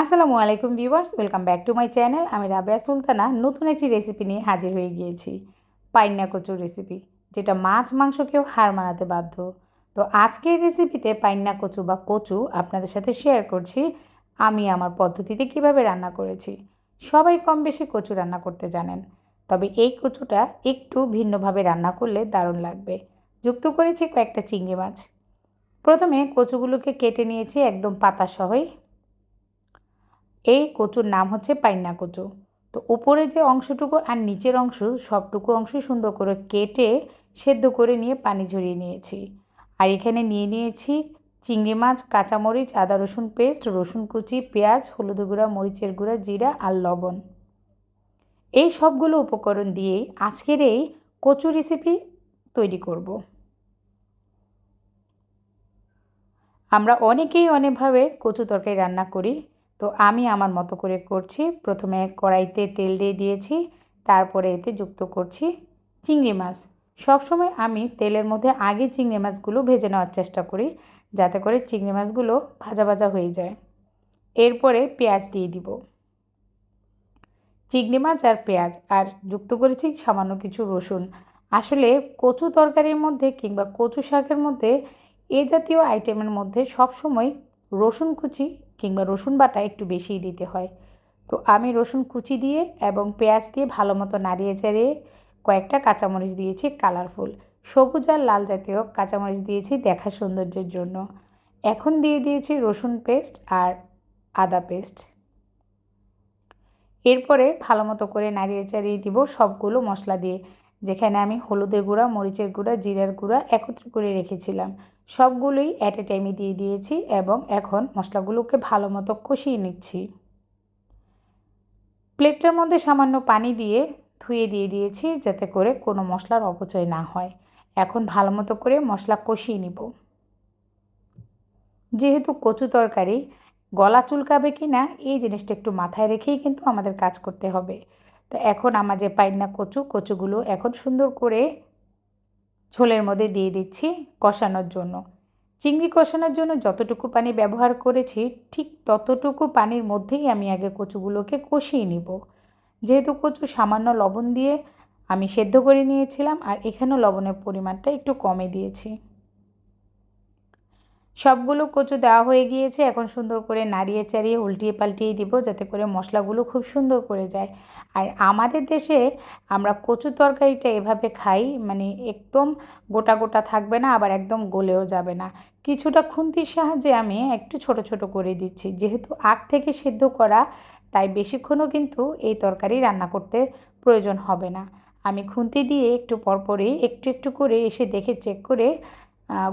আসসালামু আলাইকুম viewers, welcome back to my channel. আমি রাবেয়া সুলতানা, নতুন একটি রেসিপি নিয়ে হাজির হয়ে গিয়েছি, পাইন্না কচুর রেসিপি, যেটা মাছ মাংসকেও হার মানাতে বাধ্য। তো আজকের রেসিপিতে পাইন্না কচু বা কচু আপনাদের সাথে শেয়ার করছি, আমি আমার পদ্ধতিতে কীভাবে রান্না করেছি। সবাই কম বেশি কচু রান্না করতে জানেন, তবে এই কচুটা একটু ভিন্নভাবে রান্না করলে দারুণ লাগবে। যুক্ত করেছি কয়েকটা চিংড়ি মাছ। প্রথমে কচুগুলোকে কেটে নিয়েছি একদম পাতা সহই এই কচুর নাম হচ্ছে পাইন্না কচু। তো উপরে যে অংশটুকু আর নিচের অংশ, সবটুকু অংশ সুন্দর করে কেটে সেদ্ধ করে নিয়ে পানি ঝরিয়ে নিয়েছি। আর এখানে নিয়ে নিয়েছি চিংড়ি মাছ, কাঁচামরিচ, আদা রসুন পেস্ট, রসুন কুচি, পেঁয়াজ, হলুদ গুঁড়া, মরিচের গুঁড়া, জিরা আর লবণ। এই সবগুলো উপকরণ দিয়েই আজকের এই কচু রেসিপি তৈরি করব। আমরা অনেকেই অনেকভাবে কচু তরকারি রান্না করি। তো আমি আমার মতো করে করছি। প্রথমে কড়াইতে তেল দিয়ে দিয়েছি, তারপরে এতে যুক্ত করছি চিংড়ি মাছ। সবসময় আমি তেলের মধ্যে আগে চিংড়ি মাছগুলো ভেজে নেওয়ার চেষ্টা করি, যাতে করে চিংড়ি মাছগুলো ভাজা ভাজা হয়ে যায়। এরপরে পেঁয়াজ দিয়ে দিব। চিংড়ি মাছ আর পেঁয়াজ, আর যুক্ত করেছি সামান্য কিছু রসুন। আসলে কচু তরকারির মধ্যে কিংবা কচু শাকের মধ্যে এ জাতীয় আইটেমের মধ্যে সবসময় রসুন কুচি কিংবা রসুন বাটা একটু বেশিই দিতে হয়। তো আমি রসুন কুচি দিয়ে এবং পেঁয়াজ দিয়ে ভালো মতো নাড়িয়ে চাড়িয়ে কয়েকটা কাঁচামরিচ দিয়েছি কালারফুল। সবুজ আর লাল জাতীয় কাঁচামরিচ দিয়েছি দেখা সৌন্দর্যের জন্য। এখন দিয়ে দিয়েছি রসুন পেস্ট আর আদা পেস্ট। এরপরে ভালো মতো করে নাড়িয়ে চাড়িয়ে দিব সবগুলো মশলা দিয়ে। যেখানে আমি হলুদের গুঁড়া, মরিচের গুঁড়া, জিরার গুঁড়া একত্র করে রেখেছিলাম। সবগুলোই অ্যাট এ টাইমে দিয়ে দিয়েছি এবং এখন মশলাগুলোকে ভালো মতো কষিয়ে নিচ্ছি। প্লেটটার মধ্যে সামান্য পানি দিয়ে ধুয়ে দিয়ে দিয়েছি যাতে করে কোনো মশলার অপচয় না হয়। এখন ভালো মতো করে মশলা কষিয়ে নিব। যেহেতু কচু তরকারি, গলা চুলকাবে কি না, এই জিনিসটা একটু মাথায় রেখেই কিন্তু আমাদের কাজ করতে হবে। তো এখন আমার যে পাইনা কচু, কচুগুলো এখন সুন্দর করে ঝোলের মধ্যে দিয়ে দিচ্ছি কষানোর জন্য। চিংড়ি কষানোর জন্য যতটুকু পানি ব্যবহার করেছি, ঠিক ততটুকু পানির মধ্যেই আমি আগে কচুগুলোকে কষিয়ে নিব। যেহেতু কচু সামান্য লবণ দিয়ে আমি সেদ্ধ করে নিয়েছিলাম, আর এখানেও লবণের পরিমাণটা একটু কমে দিয়েছি। সবগুলো কচু দেওয়া হয়ে গিয়েছে। এখন সুন্দর করে নাড়িয়ে চাড়িয়ে উল্টিয়ে পাল্টিয়ে দিব যাতে করে মশলাগুলো খুব সুন্দর করে যায়। আর আমাদের দেশে আমরা কচু তরকারিটা এভাবে খাই মানে একদম গোটা গোটা থাকবে না, আবার একদম গলেও যাবে না। কিছুটা খুন্তির সাহায্যে আমি একটু ছোট ছোট করে দিচ্ছি। যেহেতু আগ থেকে সিদ্ধ করা, তাই বেশিক্ষণও কিন্তু এই তরকারি রান্না করতে প্রয়োজন হবে না। আমি খুন্তি দিয়ে একটু পরপরই একটু একটু করে এসে দেখে চেক করে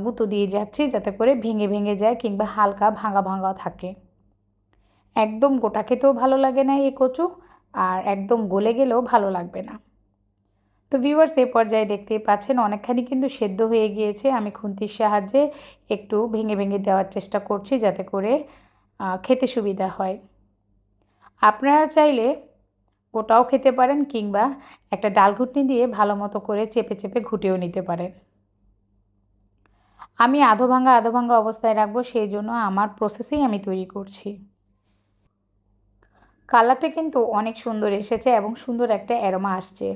গুঁতো দিয়ে যাচ্ছি যাতে করে ভেঙে ভেঙে যায় কিংবা হালকা ভাঙা ভাঙা থাকে। একদম গোটা খেতেও ভালো লাগে না এই কচু আর একদম গলে গেলেও ভালো লাগবে না। তো ভিউয়ার্স এ পর্যায়ে দেখতেই পাচ্ছেন অনেকখানি কিন্তু সেদ্ধ হয়ে গিয়েছে। আমি খুন্তির সাহায্যে একটু ভেঙে ভেঙে দেওয়ার চেষ্টা করছি যাতে করে খেতে সুবিধা হয়। আপনারা চাইলে গোটাও খেতে পারেন কিংবা একটা ডাল ঘুটনি দিয়ে ভালো মতো করে চেপে চেপে ঘুটেও নিতে পারেন। আমি আধো ভাঙ্গা আধো ভাঙ্গা অবস্থায় রাখব, সেই জন্য আমার প্রসেসেই আমি তৈরি করছি। কালারটা কিন্তু অনেক সুন্দর এসেছে এবং সুন্দর একটা অ্যারোমা আসছে।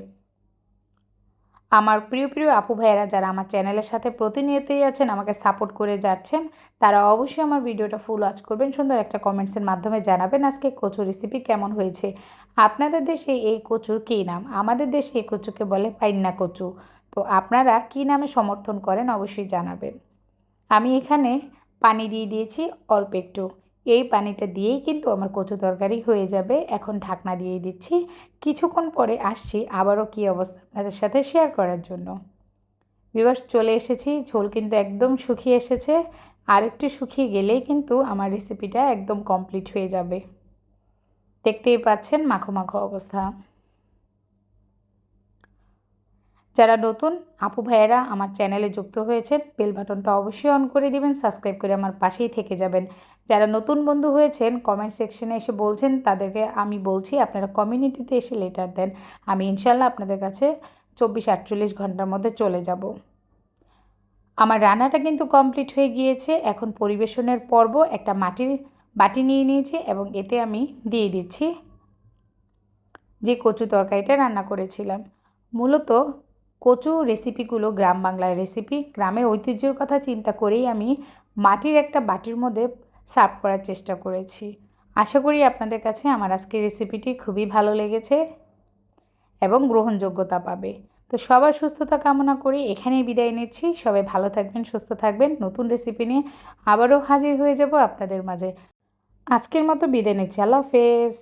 আমার প্রিয় প্রিয় আপু ভাইয়েরা যারা আমার চ্যানেলের সাথে প্রতিনিয়তই আছেন, আমাকে সাপোর্ট করে যাচ্ছেন, তারা অবশ্যই আমার ভিডিওটা ফুল ওয়াচ করবেন, সুন্দর একটা কমেন্টসের মাধ্যমে জানাবেন আজকে কচু রেসিপি কেমন হয়েছে। আপনাদের দেশে এই কচুর কী নাম? আমাদের দেশে এই কচুকে বলে পাইন্না কচু। তো আপনারা কী নামে সমর্থন করেন অবশ্যই জানাবেন। আমি এখানে পানি দিয়ে দিয়েছি অল্প একটু। এই পানিটা দিয়েই কিন্তু আমার কচু তরকারি হয়ে যাবে। এখন ঢাকনা দিয়ে দিচ্ছি। কিছুক্ষণ পরে আসছি আবারও কী অবস্থা আপনাদের সাথে শেয়ার করার জন্য। বিবাস চলে এসেছি। ঝোল কিন্তু একদম শুকিয়ে এসেছে। আর একটু শুকিয়ে গেলেই কিন্তু আমার রেসিপিটা একদম কমপ্লিট হয়ে যাবে। দেখতেই পাচ্ছেন মাখো মাখো অবস্থা। যারা নতুন, আপু ভাইয়েরা আমার চ্যানেলে যুক্ত হয়েছেন, বেল বাটনটা অবশ্যই অন করে দিবেন সাবস্ক্রাইব করে আমার পাশেই থেকে যাবেন। যারা নতুন বন্ধু হয়েছেন কমেন্ট সেকশনে এসে বলছেন, তাদেরকে আমি বলছি, আপনারা কমিউনিটিতে এসে লেটার দেন। আমি ইনশাল্লাহ আপনাদের কাছে চব্বিশ আটচল্লিশ ঘণ্টার মধ্যে চলে যাব। আমার রান্নাটা কিন্তু কমপ্লিট হয়ে গিয়েছে। এখন পরিবেশনের পর্ব, একটা মাটির বাটি নিয়ে নিয়েছি এবং এতে আমি দিয়ে দিচ্ছি যে কচু তরকারিটা রান্না করেছিলাম। মূলত কচু রেসিপিগুলো গ্রাম বাংলার রেসিপি গ্রামের ঐতিহ্যর কথা চিন্তা করেই আমি মাটির একটা বাটির মধ্যে সার্ভ করার চেষ্টা করেছি। আশা করি আপনাদের কাছে আমার আজকের রেসিপিটি খুবই ভালো লেগেছে এবং গ্রহণযোগ্যতা পাবে। তো সবার সুস্থতা কামনা করি এখানেই বিদায় নিচ্ছি। সবাই ভালো থাকবেন, সুস্থ থাকবেন। নতুন রেসিপি নিয়ে আবারও হাজির হয়ে যাব আপনাদের মাঝে। আজকের মতো বিদায় নিচ্ছি। আল্লাহ হাফেজ।